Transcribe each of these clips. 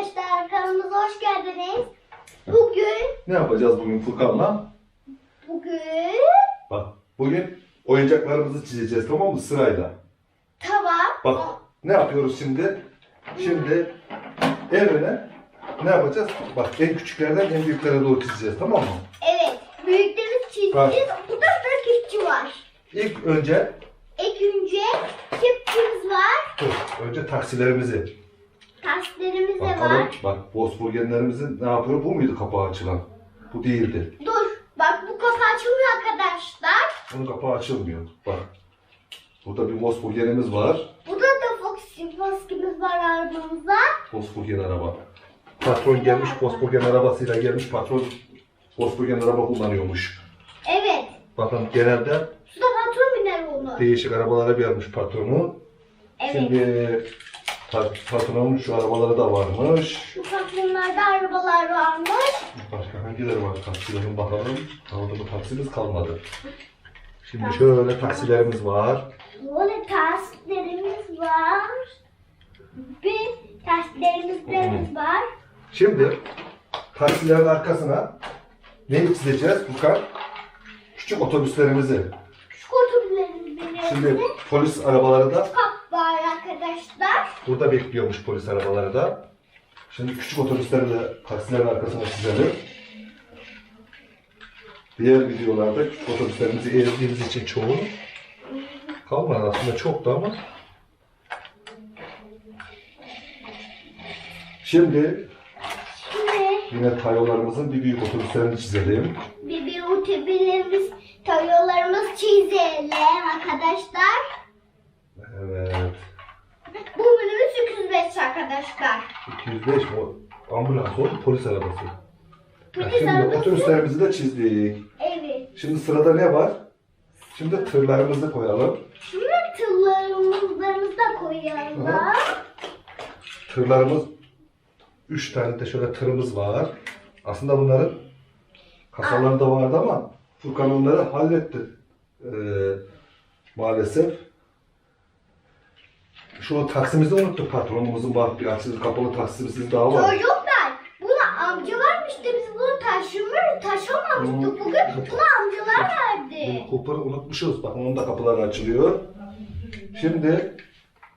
arkadaşlar kanalımıza hoş geldiniz. Bugün Ne yapacağız bugün Furkan'la? bugün Bak bugün oyuncaklarımızı çizeceğiz tamam mı sırayla. tava Bak ne yapıyoruz şimdi? Şimdi evrene ne yapacağız? Bak en küçüklerden en büyüklere doğru çizeceğiz tamam mı? evet büyüklerimiz çizeceğiz. Burada da kepçi var. İlk önce İlk önce kepçimiz var. dur, önce taksilerimizi Da bakalım. var. Bak Volkswagen'lerimizin ne yapıyor? Bu muydu kapağı açılan? Bu değildi. Dur bak bu kapı açılmıyor arkadaşlar. Bunun kapağı açılmıyor. Bak. Burada bir Volkswagen'imiz var. Burada da maskemiz var arabamızda. Volkswagen araba. Patron gelmiş Volkswagen arabasıyla gelmiş patron Volkswagen araba kullanıyormuş. Evet. Bakın genelde Suda patron biner onu. değişik arabalara vermiş patronu. Evet. Şimdi patronun şu arabaları da varmış. Bu patronlarda arabalar varmış. Başka hangileri var taksilerin bakalım. Mı taksimiz kalmadı. Şimdi şöyle taksilerimiz var. Böyle terslerimiz var. Bir terslerimiz var. Şimdi taksilerin arkasına ne çizeceğiz Furkan? Küçük otobüslerimizi. Küçük otobüslerimiz Şimdi polis arabaları da. Burada bekliyormuş polis arabaları da. Şimdi küçük otobüsleri de taksilerin arkasına çizelim. Diğer videolarda küçük otobüslerimizi ezdiğimiz için çoğu kalmadı aslında çoktu ama. Şimdi yine tayolarımızın bir büyük otobüslerini çizelim. bir bir otobüslerimiz, tayolarımız çizelim arkadaşlar. Evet. Bu minibüs 205 arkadaşlar. 205 mi? O Ambulans oldu polis arabası. Ha, Polis Şimdi arabası. otobüslerimizi de çizdik. Evet. Şimdi sırada ne var? Şimdi tırlarımızı koyalım. Şimdi tırlarımızı da koyalım. Tırlarımız 3 tane de şöyle tırımız var. Aslında bunların kasalarında vardı ama Furkan onları halletti. Ee, maalesef. Şu taksimizi unuttuk patronumuzun var bir açılı kapalı taksimiz daha var. Çocuklar, buna amca vermişti. Biz bunu taşımıyoruz, taşımamıştık. Bugün bunu amcalar verdi. Bunu Cooper'ı unutmuşuz. Bakın onun da kapıları açılıyor. Şimdi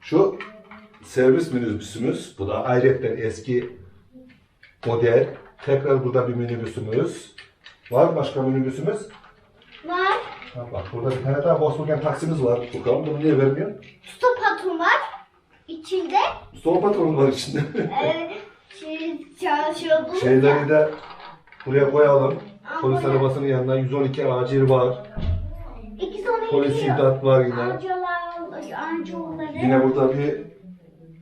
şu servis minibüsümüz. Bu da ayrıca eski model. Tekrar burada bir minibüsümüz. Var mı başka minibüsümüz? Var. Ha bak burada bir tane daha Volkswagen taksimiz var. Bakalım bunu niye vermiyor? Stop patron var. İçinde patron var içinde. e, şey, çalışıyordunuz Şeyleri de buraya koyalım. Polis arabasının yanında 112 acil var. İki sonra Polis gidiyor. imdat var yine. Amcalar, amcaoğulları. Yine burada bir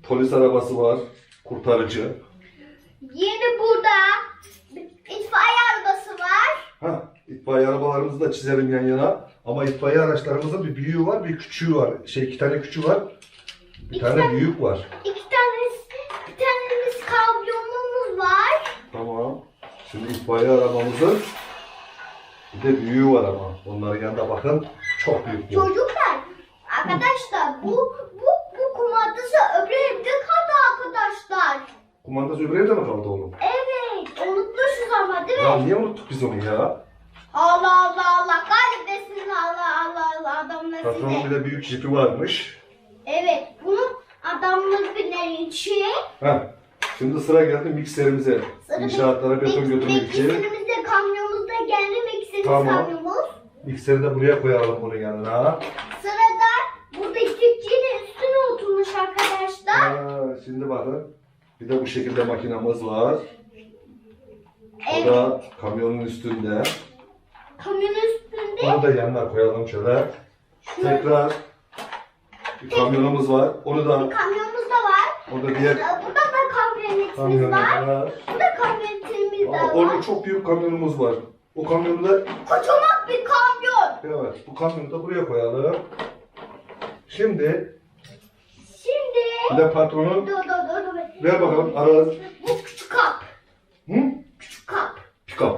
polis arabası var. Kurtarıcı. Yeni burada itfaiye arabası var. Ha, itfaiye arabalarımızı da çizelim yan yana. Ama itfaiye araçlarımızın bir büyüğü var, bir küçüğü var. Şey iki tane küçüğü var. Bir İki tane tane- büyük var. İki tanesi, bir tanemiz kamyonumuz var. Tamam. Şimdi itfaiye arabamızın bir de büyüğü var ama. Onların yanında bakın çok büyük bu. Çocuklar, arkadaşlar bu bu bu kumandası öbür evde kaldı arkadaşlar. Kumandası öbür evde mi kaldı oğlum? Evet, unutmuşuz ama değil mi? Ya niye unuttuk biz onu ya? Allah Allah Allah kahretmesin Allah Allah Allah adamlar Patronun size. bir de büyük jipi varmış. İçin. Ha. Şimdi sıra geldi mikserimize. İnşaatlara beton götürmek için. Mikserimizde kamyonumuzda geldi mikserimiz Tamam. kamyonumuz. Mikseri de buraya koyalım bunun yanına. Sırada burada kepçenin üstüne oturmuş arkadaşlar. Ha, şimdi bakın. Bir de bu şekilde makinamız var. O Evet, da kamyonun üstünde. kamyonun üstünde. Onu da yanına koyalım şöyle. Şöyle Tekrar bir kamyonumuz var. Onu da da var. Orada diğer Burada da kamyonetimiz kamyonumuz var. var. Burada kamyonetimiz de Aa, var. Orada çok büyük kamyonumuz var. O kamyonu da Kocaman bir kamyon. evet bu kamyonu da buraya koyalım. Şimdi Şimdi bir de patronun dur dur dur dur. ver bakalım ara Bu küçük kap. hı? Küçük kap. Pick-up.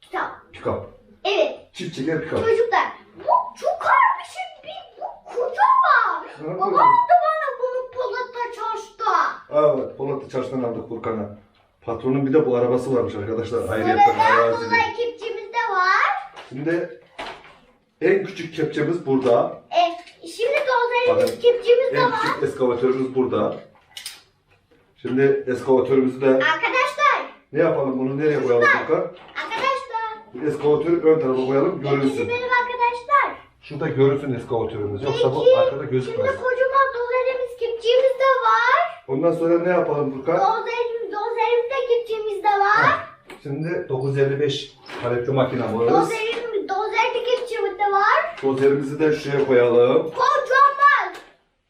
Kitap. Pick-up. Evet. Çift çeker pick-up. Çocuklar bu çok karmaşık bir bu kocaman. Ne yapıyorsun? da bana bunu polata çalıştı. Evet, Polatlı Çarşı'dan aldık Furkan'a. Patronun bir de bu arabası varmış arkadaşlar. Ayrıca Sırada arazili. bunda ekipçimiz de var. Şimdi en küçük kepçemiz burada. E, şimdi dozerimiz Bakın, ekipçimiz de En var. küçük eskavatörümüz burada. Şimdi eskavatörümüzü de Arkadaşlar, ne yapalım bunu nereye koyalım Furkan? arkadaşlar. Eskavatörü ön tarafa koyalım Hepsi görünsün. benim arkadaşlar. Şurada görünsün eskavatörümüz. Yoksa bu Peki, arkada Şimdi gözükmez. kocaman dozerimiz ekipçimiz de var. Ondan sonra ne yapalım Furkan? Dozerimiz, dozerimiz ekipçimiz de var. Şimdi 955 paletli makinamız. Dozerimiz, dozer ekipçimiz de var. Dozerimizi de şuraya koyalım. Kocaman.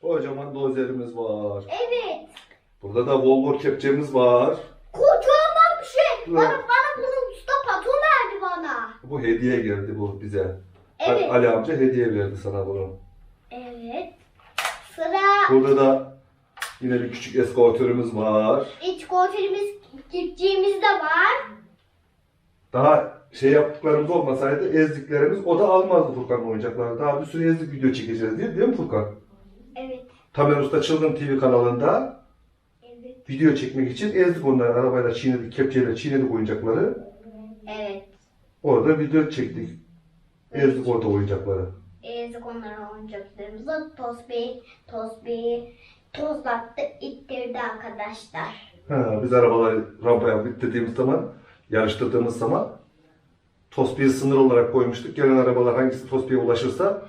Kocaman dozerimiz var. Evet. Burada da Volvo kepçemiz var. Kocaman bir şey. Evet. Bana, bana bunu usta patron verdi bana. Bu hediye geldi bu bize. Evet. Ali amca hediye verdi sana bunu. Evet. Sıra Burada da yine bir küçük eskavatörümüz var. iç koferimiz, kipçiğimiz de var. Daha şey yaptıklarımız olmasaydı ezdiklerimiz o da almazdı Furkan oyuncakları. Daha bir sürü ezdik video çekeceğiz diye değil mi Furkan? Evet. Tamer Usta Çılgın TV kanalında Evet. video çekmek için ezdik onları. Arabayla çiğnedik, kepçeyle çiğnedik oyuncakları. Evet. Orada video çektik. Ezdik orada oyuncakları. Ezdik onların oyuncaklarımızı. Tosbih, tosbih, tozlattı, ittirdi arkadaşlar. Ha, biz arabaları rampaya bitirdiğimiz zaman, yarıştırdığımız zaman Tospi'yi sınır olarak koymuştuk. Gelen arabalar hangisi Tospi'ye ulaşırsa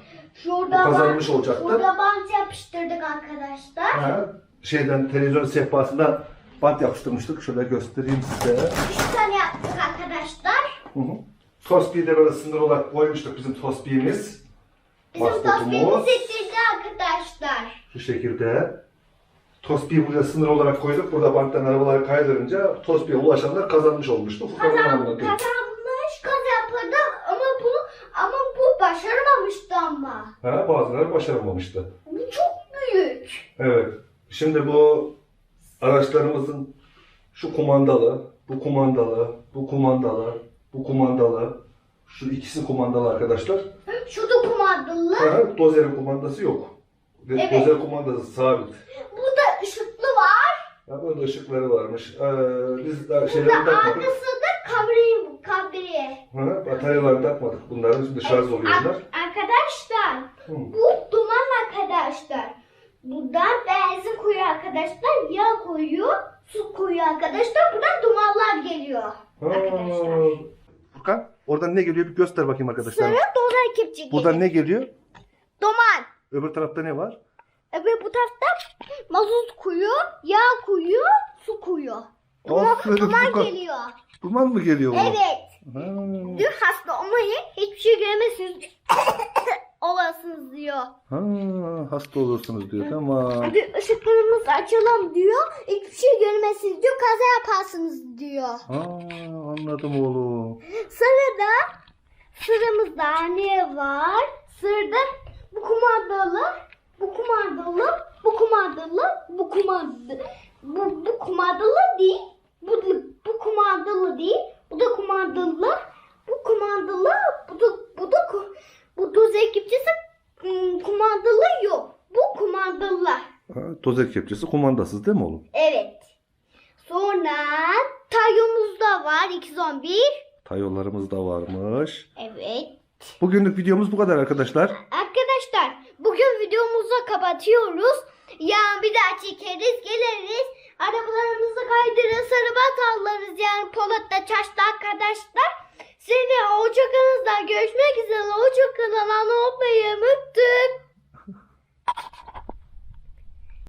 Şurada O kazanmış olacaktı. Şurada bant yapıştırdık arkadaşlar. ha, şeyden televizyon sehpasından bant yapıştırmıştık. Şöyle göstereyim size. Üç tane yaptık arkadaşlar. Hı hı. Tospi'yi de böyle sınır olarak koymuştuk bizim Tospi'miz. Bizim tosbihimiz ittirdi arkadaşlar. Şu şekilde. Tospi'yi buraya sınır olarak koyduk. Burada banttan arabaları kaydırınca Tospi'ye ulaşanlar kazanmış olmuştu. Furkan'ın Kazan, kazanmış, kazanmadı ama bu ama bu başaramamıştı ama. Ha, bazıları başaramamıştı. Bu çok büyük. Evet. Şimdi bu araçlarımızın şu kumandalı, bu kumandalı, bu kumandalı, bu kumandalı, şu ikisi kumandalı arkadaşlar. Şu da kumandalı. Ha, dozerin kumandası yok. Ve Evet. Dozer kumandası sabit. Burada. Ya böyle ışıkları varmış. Ee, biz daha Burada şeyleri takmadık. arkası da kabri, kabri. Ha, bataryalarını takmadık bunların. Şimdi şarj oluyorlar. Ar- arkadaşlar Hı. bu duman arkadaşlar. Buradan benzin koyuyor arkadaşlar. Yağ koyuyor. Su koyuyor arkadaşlar. Buradan dumanlar geliyor. Arkadaşlar. Furkan, oradan ne geliyor bir göster bakayım arkadaşlar. Dolar kepçe Buradan ne geliyor? Duman. Öbür tarafta ne var? Ve bu tarafta mazot koyuyor, yağ koyuyor, su koyuyor. Duman, Aferin duman Furkan. geliyor. Duman mı geliyor bu? Evet. Ha. Diyor hasta olmayı hiçbir şey göremezsiniz. Olasınız diyor. Ha, hasta olursunuz diyor. Tamam. Diyor, ışıklarımızı açalım diyor. Hiçbir şey görmezsiniz diyor. Kaza yaparsınız diyor. Ha, anladım oğlum. Sırada sıramızda ne var? Sırada bu kumandalı, bu kumandalı, bu kumandalı, bu kumandalı. Bu, bu kumandalı değil. Bu, bu kumandalı değil. Bu da kumandalı. Bu kumandalı. Bu da bu da bu da ekipçisi ım, kumandalı yok. Bu kumandalılar. Ha, dozer kepçesi kumandasız değil mi oğlum? Evet. Sonra tayomuz da var 211. Tayolarımız da varmış. Evet. Bugünlük videomuz bu kadar arkadaşlar. Arkadaşlar bugün videomuzu kapatıyoruz. Yarın bir daha çekeriz geliriz. Arabalarımızı kaydırırız. Arabat alırız yani Polat'ta çarşıda arkadaşlar. Seni hoşçakalınızla görüşmek üzere. Hoşçakalın. Anı olmayı unuttum.